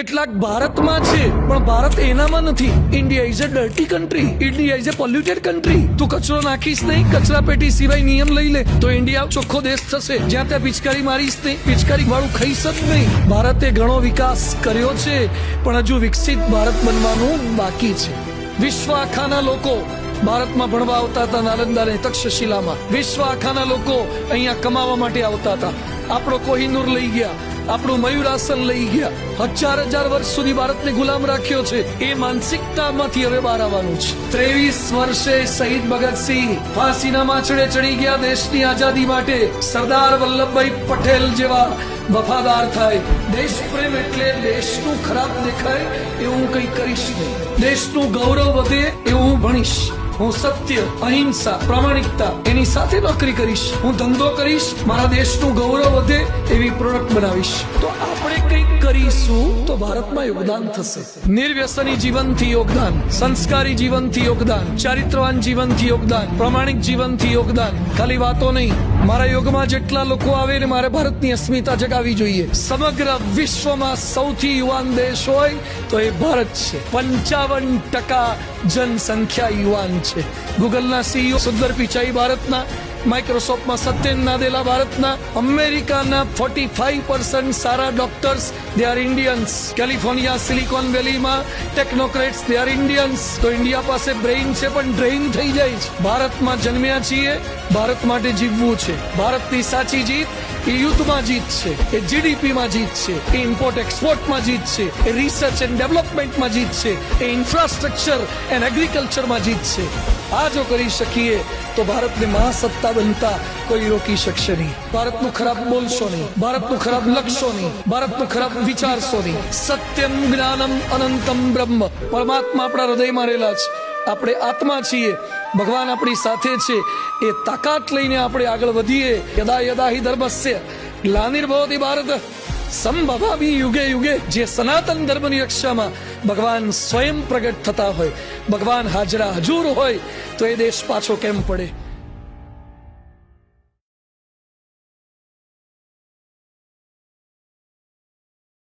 કેટલાક ભારતમાં છે, પણ ભારત એનામાં નથી. India is a dirty country India is a polluted country તું કચરો નાખીશ નહીં, કચરા પેટી સિવાય નિયમ લઈ લે, તો ઇન્ડિયા ચોખ્ખો દેશ થશે. જ્યાં ત્યાં પિચકારી મારીશ નહીં પિચકારી વાળું ખાઈશ જ નહીં. ભારતે ઘણો વિકાસ કર્યો છે, પણ હજુ વિકસિત ભારત બનવાનું બાકી છે. વિશ્વ આખાના લોકો ભારતમાં ભણવા આવતા હતા, નાલંદા અને તક્ષશિલામાં વિશ્વ આખાના લોકો અહીંયા કમાવા માટે આવતા હતા. આપણો કોહિનૂર લઈ ગયા, આપણું મયુરાસન લઈ ગયા. હજાર હજાર વર્ષ સુધી ભારતને ગુલામ રાખ્યો છે. એ માનસિકતામાંથી હવે બહાર આવવાનું છે. ત્રેવીસ વર્ષે શહીદ ભગતસિંહ ફાંસીના માછડે ચડી ગયા દેશની આઝાદી માટે. સરદાર વલ્લભભાઈ પટેલ જેવા વફાદાર થાય. દેશ પ્રેમ એટલે દેશનું ખરાબ દેખાય એવું કંઈ કરીશ નહીં. દેશનું ગૌરવ વધે એવું હું ભણીશ. હું સત્ય, અહિંસા, પ્રામાણિકતા એની સાથે નોકરી કરીશ. હું ધંધો કરીશ. મારા દેશનું ગૌરવ વધે એવી પ્રોડક્ટ બનાવીશ. તો આપણે કંઈક કરીશું તો ભારતમાં યોગદાન થશે. નિર્વ્યસની જીવનથી યોગદાન, સંસ્કારી જીવનથી યોગદાન, ચારિત્રવાન જીવનથી યોગદાન, પ્રમાણિક જીવનથી યોગદાન. ખાલી વાતો નહીં. મારા યોગમાં જેટલા લોકો આવે ને મારે ભારતની અસ્મિતા જગાવી જોઈએ. સમગ્ર વિશ્વમાં સૌથી યુવાન દેશ હોય તો એ ભારત છે. પંચાવન ટકા જનસંખ્યા યુવાન છે. ગૂગલના સીઈઓ સુંદર પિચાઈ ભારતના માઇક્રોસોફ્ટમાં સત્યન નાદેલા ભારતના અમેરિકાના forty five percent Sara doctors they are Indians California, Silicon વેલીમાં technocrats they are Indians તો ઇન્ડિયા પાસે બ્રેઇન છે, પણ ડ્રેઇન થઈ જાય છે. ભારતમાં જન્મ્યા છીએ, ભારત માટે જીવવું છે. ભારતની સાચી જીત એ યુદ્ધમાં જીત છે, એ જીડીપીમાં જીત છે, એ ઇમ્પોર્ટ એક્સપોર્ટમાં જીત છે, એ રિસર્ચ એન્ડ ડેવલપમેન્ટમાં જીત છે, એ ઇન્ફ્રાસ્ટ્રક્ચર એન્ડ એગ્રીકલ્ચરમાં જીત છે. આ જો કરી શકીએ, તો ભારતને મહાસત્તા બનતા કોઈ રોકી શકશે નહીં. ભારતનું ખરાબ બોલશો નહીં, ભારતનું ખરાબ લખશો નહીં, ભારતનું ખરાબ વિચારશો નહીં. સત્યમ જ્ઞાનમ અનંતમ બ્રહ્મ. પરમાત્મા આપણા હૃદયમાં રહેલા છે. આપણે આત્મા છીએ. ભગવાન આપણી સાથે છે. એ તાકાત લઈને આપણે આગળ વધીએ. યદા યદા હિ ધર્મસ્ય. ગ્લાનિર્ભવતી ભારત. સંભવામી યુગે યુગે જે સનાતન ધર્મની રક્ષામાં ભગવાન સ્વયં પ્રગટ થતા હોય. ભગવાન હાજરા હજુર હોય તો એ દેશ પાછો કેમ પડે?